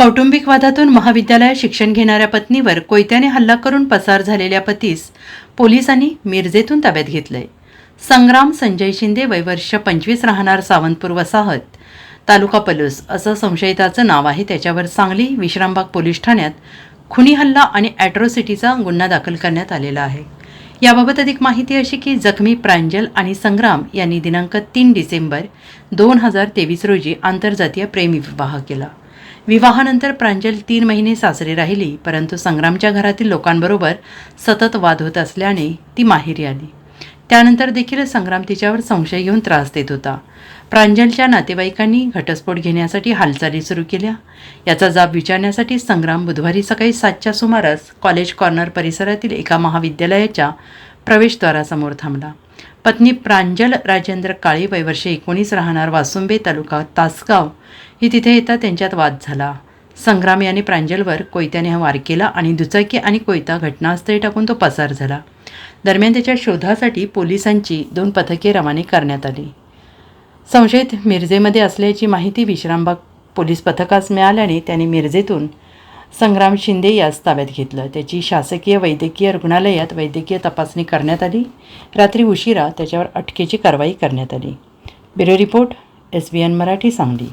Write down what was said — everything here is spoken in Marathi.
कौटुंबिक वादातून महाविद्यालयात शिक्षण घेणाऱ्या पत्नीवर कोयत्याने हल्ला करून पसार झालेल्या पतीस पोलिसांनी मिरजेतून ताब्यात घेतलंय. संग्राम संजय शिंदे वयवर्ष पंचवीस राहणार सावंतपूर वसाहत तालुका पलूस असं संशयिताचं नाव आहे. त्याच्यावर सांगली विश्रामबाग पोलीस ठाण्यात खुनी हल्ला आणि ॲट्रोसिटीचा गुन्हा दाखल करण्यात आलेला आहे. याबाबत अधिक माहिती अशी की जखमी प्रांजल आणि संग्राम यांनी दिनांक तीन डिसेंबर दोन हजार तेवीस रोजी आंतरजातीय प्रेमविवाह केला. विवाहानंतर प्रांजल तीन महिने सासरे राहिली परंतु संग्रामच्या घरातील लोकांबरोबर सतत वाद होत असल्याने ती माहेरी आली. त्यानंतर देखील संग्राम तिच्यावर संशय घेऊन त्रास देत होता. प्रांजलच्या नातेवाईकांनी घटस्फोट घेण्यासाठी हालचाली सुरू केल्या. याचा जाब विचारण्यासाठी संग्राम बुधवारी सकाळी सातच्या सुमारास कॉलेज कॉर्नर परिसरातील एका महाविद्यालयाच्या प्रवेशद्वारासमोर थांबला. पत्नी प्रांजल राजेंद्र काळी वयवर्ष एकोणीस राहणार वासुंबे तालुका तासगाव. ही तिथे येता त्यांच्यात वाद झाला. संग्राम याने प्रांजलवर कोयत्याने हा वार केला आणि दुचाकी आणि कोयता घटनास्थळी टाकून तो पसार झाला. दरम्यान त्याच्या शोधासाठी पोलिसांची दोन पथके रवाने करण्यात आली. संशयित मिरजेमध्ये असल्याची माहिती विश्रामबाग पोलीस पथकास मिळाल्याने त्याने मिरजेतून संग्राम शिंदे यास ताब्यात घेतलं. त्याची शासकीय वैद्यकीय रुग्णालयात वैद्यकीय तपासणी करण्यात आली. रात्री उशिरा त्याच्यावर अटकेची कारवाई करण्यात आली. Bureau report S B N Marathi Sangli.